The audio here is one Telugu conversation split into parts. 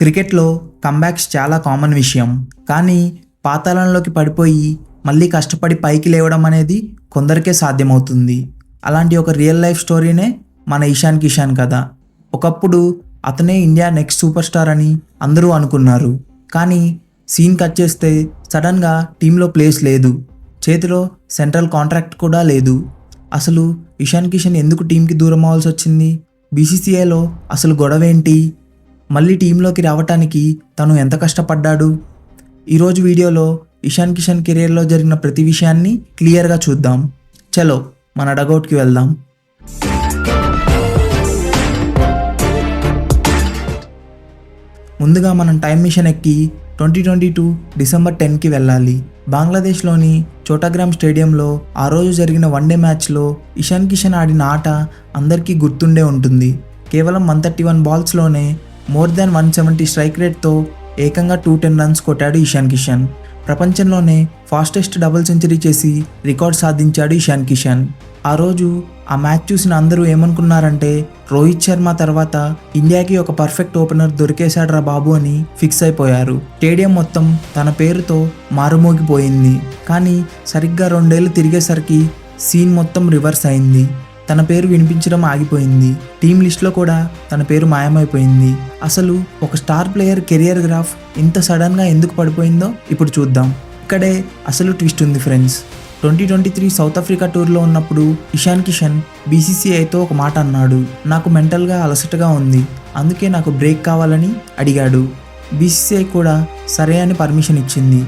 క్రికెట్లో కంబ్యాక్స్ చాలా కామన్ విషయం. కానీ పాతాళంలోకి పడిపోయి మళ్ళీ కష్టపడి పైకి లేవడం అనేది కొందరికే సాధ్యమవుతుంది. అలాంటి ఒక రియల్ లైఫ్ స్టోరీనే మన ఇషాన్ కిషాన్ కథ. ఒకప్పుడు అతనే ఇండియా నెక్స్ట్ సూపర్ స్టార్ అని అందరూ అనుకున్నారు. కానీ సీన్ కట్ చేస్తే సడన్గా టీంలో ప్లేస్ లేదు. చేతిలో సెంట్రల్ కాంట్రాక్ట్ కూడా లేదు. అసలు ఇషాన్ కిషన్ ఎందుకు టీంకి దూరం అవ్వాల్సి వచ్చింది? బీసీసీఐలో అసలు గొడవ ఏంటి? మళ్ళీ టీంలోకి రావటానికి తను ఎంత కష్టపడ్డాడు? ఈరోజు వీడియోలో ఇషాన్ కిషన్ కెరియర్లో జరిగిన ప్రతి విషయాన్ని క్లియర్గా చూద్దాం. చలో మన డగౌట్కి వెళ్దాం. ముందుగా మనం టైం మిషన్ ఎక్కి ట్వంటీ ట్వంటీ టూ డిసెంబర్ టెన్కి వెళ్ళాలి. బంగ్లాదేశ్లోని చోటాగ్రామ్ స్టేడియంలో ఆ రోజు జరిగిన వన్డే మ్యాచ్లో ఇషాన్ కిషన్ ఆడిన ఆట అందరికీ గుర్తుండే ఉంటుంది. కేవలం one thirty one బాల్స్లోనే more than one seventy strike రేట్తో ఏకంగా టూ టెన్ రన్స్ కొట్టాడు ఇషాన్ కిషన్. ప్రపంచంలోనే ఫాస్టెస్ట్ డబుల్ సెంచరీ చేసి రికార్డ్ సాధించాడు ఇషాన్ కిషన్. ఆ రోజు ఆ మ్యాచ్ చూసిన అందరూ ఏమనుకున్నారంటే రోహిత్ శర్మ తర్వాత ఇండియాకి ఒక పర్ఫెక్ట్ ఓపెనర్ దొరికేశాడ్రా బాబు అని ఫిక్స్ అయిపోయారు. స్టేడియం మొత్తం తన పేరుతో మారుమోగిపోయింది. కానీ సరిగ్గా రెండేళ్ళు తిరిగేసరికి సీన్ మొత్తం రివర్స్ అయింది. తన పేరు వినిపించడం ఆగిపోయింది. టీం లిస్ట్లో కూడా తన పేరు మాయమైపోయింది. అసలు ఒక స్టార్ ప్లేయర్ కెరియర్ గ్రాఫ్ ఇంత సడన్గా ఎందుకు పడిపోయిందో ఇప్పుడు చూద్దాం. ఇక్కడే అసలు ట్విస్ట్ ఉంది friends. Twenty twenty three South Africa టూర్లో ఉన్నప్పుడు ఇషాన్ కిషన్ బీసీసీఐతో ఒక మాట అన్నాడు. నాకు మెంటల్గా అలసటగా ఉంది. అందుకే నాకు బ్రేక్ కావాలని అడిగాడు. బీసీసీఐ కూడా సరే అని పర్మిషన్ ఇచ్చింది.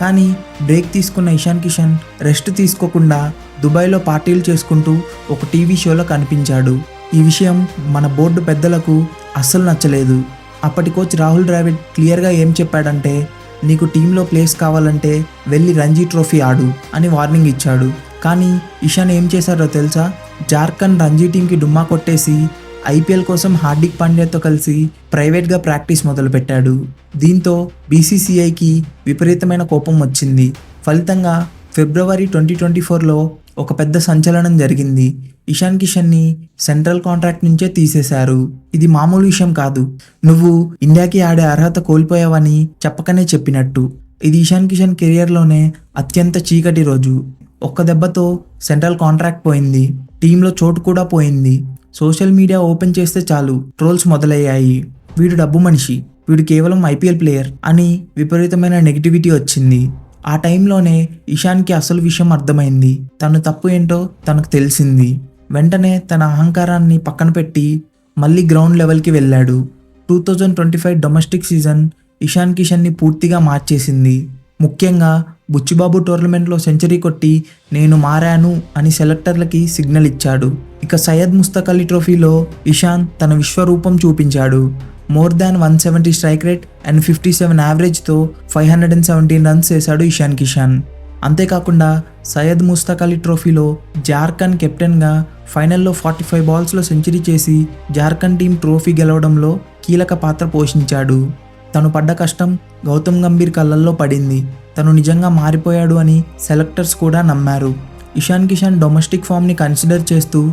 కానీ బ్రేక్ తీసుకున్న ఇషాన్ కిషన్ రెస్ట్ తీసుకోకుండా దుబాయ్లో పార్టీలు చేసుకుంటూ ఒక టీవీ షోలో కనిపించాడు. ఈ విషయం మన బోర్డు పెద్దలకు అస్సలు నచ్చలేదు. అప్పటి కోచ్ రాహుల్ ద్రావిడ్ క్లియర్గా ఏం చెప్పాడంటే నీకు టీంలో ప్లేస్ కావాలంటే వెళ్ళి రంజీ ట్రోఫీ ఆడు అని వార్నింగ్ ఇచ్చాడు. కానీ ఇషాన్ ఏం చేశారో తెలుసా? జార్ఖండ్ రంజీ టీంకి డుమ్మా కొట్టేసి ఐపీఎల్ కోసం హార్దిక్ పాండ్యాతో కలిసి ప్రైవేట్గా ప్రాక్టీస్ మొదలుపెట్టాడు. దీంతో బీసీసీఐకి విపరీతమైన కోపం వచ్చింది. ఫలితంగా ఫిబ్రవరి ట్వంటీ ట్వంటీ ఫోర్లో ఒక పెద్ద సంచలనం జరిగింది. ఇషాన్ కిషన్ని సెంట్రల్ కాంట్రాక్ట్ నుంచే తీసేశారు. ఇది మామూలు విషయం కాదు. నువ్వు ఇండియాకి ఆడే అర్హత కోల్పోయావని చెప్పకనే చెప్పినట్టు. ఇది ఇషాన్ కిషన్ కెరియర్లోనే అత్యంత చీకటి రోజు. ఒక్క దెబ్బతో సెంట్రల్ కాంట్రాక్ట్ పోయింది. టీంలో చోటు కూడా పోయింది. సోషల్ మీడియా ఓపెన్ చేస్తే చాలు ట్రోల్స్ మొదలయ్యాయి. వీడు డబ్బు మనిషి. వీడు కేవలం ఐపీఎల్ ప్లేయర్ అని విపరీతమైన నెగిటివిటీ వచ్చింది. ఆ టైంలోనే ఇషాన్కి అసలు విషయం అర్థమైంది. తను తప్పు ఏంటో తనకు తెలిసింది. వెంటనే తన అహంకారాన్ని పక్కన పెట్టి మళ్ళీ గ్రౌండ్ లెవెల్కి వెళ్ళాడు. Two thousand twenty five domestic season Ishan కిషన్ని పూర్తిగా మార్చేసింది. ముఖ్యంగా బుచ్చిబాబు టోర్నమెంట్లో సెంచరీ కొట్టి నేను మారాను అని సెలెక్టర్లకి సిగ్నల్ ఇచ్చాడు. ఇక సయ్యద్ ముస్తక్ అలీ ట్రోఫీలో ఇషాన్ తన విశ్వరూపం చూపించాడు. More than one seventy strike rate and fifty seven యావరేజ్తో five hundred and seventeen runs వేశాడు ఇషాన్ కిషాన్. అంతేకాకుండా సయ్యద్ ముస్తాక్ అలీ ట్రోఫీలో జార్ఖండ్ కెప్టెన్గా ఫైనల్లో ఫార్టీ ఫైవ్ బాల్స్లో సెంచరీ చేసి జార్ఖండ్ టీం ట్రోఫీ గెలవడంలో కీలక పాత్ర పోషించాడు. తను పడ్డ కష్టం గౌతమ్ గంభీర్ కళ్ళల్లో పడింది. తను నిజంగా మారిపోయాడు అని సెలెక్టర్స్ కూడా నమ్మారు. ఇషాన్ కిషాన్ డొమెస్టిక్ ఫామ్ని కన్సిడర్ చేస్తూ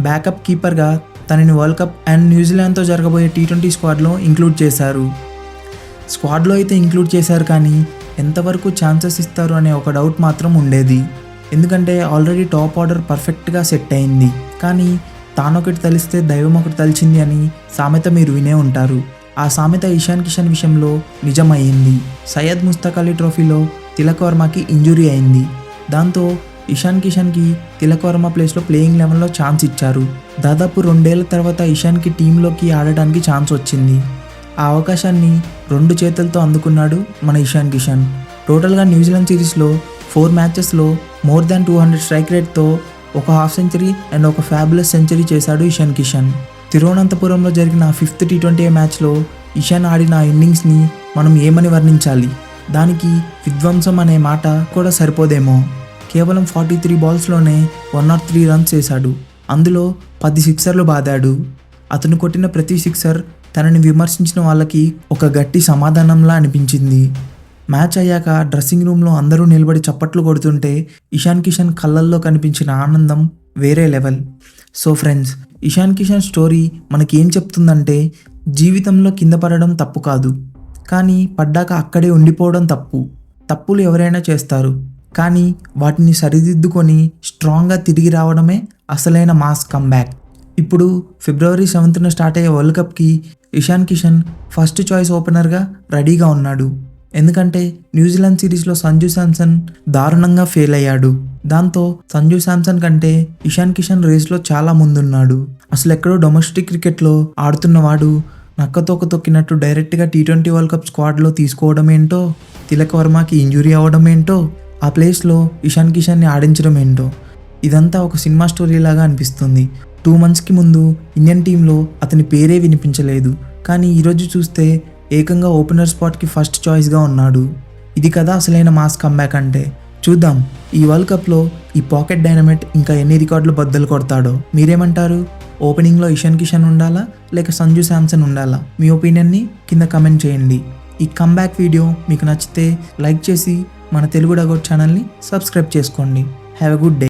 బ్యాకప్ కీపర్గా తనని వరల్డ్ కప్ అండ్ న్యూజిలాండ్తో జరగబోయే టీ ట్వంటీ స్క్వాడ్లో ఇంక్లూడ్ చేశారు. స్క్వాడ్లో అయితే ఇంక్లూడ్ చేశారు కానీ ఎంతవరకు ఛాన్సెస్ ఇస్తారు అనే ఒక డౌట్ మాత్రం ఉండేది. ఎందుకంటే ఆల్రెడీ టాప్ ఆర్డర్ పర్ఫెక్ట్గా సెట్ అయింది. కానీ తానొకటి తలిస్తే దైవం ఒకటి తలిచింది అని సామెత మీరు వినే ఉంటారు. ఆ సామెత ఇషాన్ కిషన్ విషయంలో నిజమయ్యింది. సయ్యద్ ముస్తక్ అలీ ట్రోఫీలో తిలక్ వర్మకి ఇంజురీ అయింది. దాంతో ఇషాన్ కిషన్కి తిలక్ వర్మ ప్లేస్లో ప్లేయింగ్ లెవెన్లో ఛాన్స్ ఇచ్చారు. దాదాపు రెండేళ్ళ తర్వాత ఇషాన్కి టీంలోకి ఆడడానికి ఛాన్స్ వచ్చింది. ఆ అవకాశాన్ని రెండు చేతులతో అందుకున్నాడు మన ఇషాన్ కిషన్. టోటల్గా న్యూజిలాండ్ సిరీస్లో four మ్యాచెస్లో more than two hundred strike రేట్తో ఒక హాఫ్ సెంచరీ అండ్ ఒక ఫ్యాబులస్ సెంచరీ చేశాడు ఇషాన్ కిషన్. తిరువనంతపురంలో జరిగిన ఫిఫ్త్ టీ ట్వంటీ మ్యాచ్లో ఇషాన్ ఆడిన ఇన్నింగ్స్ని మనం ఏమని వర్ణించాలి? దానికి విధ్వంసం అనే మాట కూడా సరిపోదేమో. కేవలం ఫార్టీ త్రీ బాల్స్లోనే వన్ నాట్ త్రీ రన్స్ చేశాడు. అందులో పది సిక్సర్లు బాదాడు. అతను కొట్టిన ప్రతి సిక్సర్ తనని విమర్శించిన వాళ్ళకి ఒక గట్టి సమాధానంలా అనిపించింది. మ్యాచ్ అయ్యాక డ్రెస్సింగ్ రూమ్లో అందరూ నిలబడి చప్పట్లు కొడుతుంటే ఇషాన్ కిషన్ కళ్ళల్లో కనిపించిన ఆనందం వేరే level. So friends Ishan Kishan story మనకి ఏం చెప్తుందంటే జీవితంలో కింద పడడం తప్పు కాదు. కానీ పడ్డాక అక్కడే ఉండిపోవడం తప్పు. తప్పులు ఎవరైనా చేస్తారు. కానీ వాటిని సరిదిద్దుకొని స్ట్రాంగ్గా తిరిగి రావడమే అసలైన మాస్ కమ్బ్యాక్. ఇప్పుడు ఫిబ్రవరి సెవెంత్న స్టార్ట్ అయ్యే వరల్డ్ కప్కి ఇషాన్ కిషన్ ఫస్ట్ చాయిస్ ఓపెనర్గా రెడీగా ఉన్నాడు. ఎందుకంటే న్యూజిలాండ్ సిరీస్లో సంజు శాంసన్ దారుణంగా ఫెయిల్ అయ్యాడు. దాంతో సంజు శాంసన్ కంటే ఇషాన్ కిషన్ రేస్లో చాలా ముందున్నాడు. అసలు ఎక్కడో డొమెస్టిక్ క్రికెట్లో ఆడుతున్నవాడు నక్కతోక తొక్కినట్టు డైరెక్ట్గా టీ ట్వంటీ వరల్డ్ కప్ స్క్వాడ్లో తీసుకోవడం ఏంటో తిలక్ వర్మకి ఇంజురీ అవ్వడం ఏంటో ఆ ప్లేస్లో ఇషాన్ కిషాన్ని ఆడించడం ఏంటో? ఇదంతా ఒక సినిమా స్టోరీ లాగా అనిపిస్తుంది. టూ మంత్స్కి ముందు ఇండియన్ టీంలో అతని పేరే వినిపించలేదు. కానీ ఈరోజు చూస్తే ఏకంగా ఓపెనర్ స్పాట్కి ఫస్ట్ చాయిస్గా ఉన్నాడు. ఇది కదా అసలైన మాస్ కమ్బ్యాక్ అంటే. చూద్దాం. ఈ వరల్డ్ కప్లో ఈ పాకెట్ డైనమైట్ ఇంకా ఎన్ని రికార్డులు బద్దలు కొడతాడో. మీరేమంటారు? ఓపెనింగ్లో ఇషాన్ కిషన్ ఉండాలా? లేక సంజు శాంసన్ ఉండాలా? మీ ఒపీనియన్ని కింద కమెంట్ చేయండి. ఈ కమ్బ్యాక్ వీడియో మీకు నచ్చితే లైక్ చేసి మన తెలుగు డగౌట్ ఛానల్ని సబ్స్క్రైబ్ చేసుకోండి. Have a good day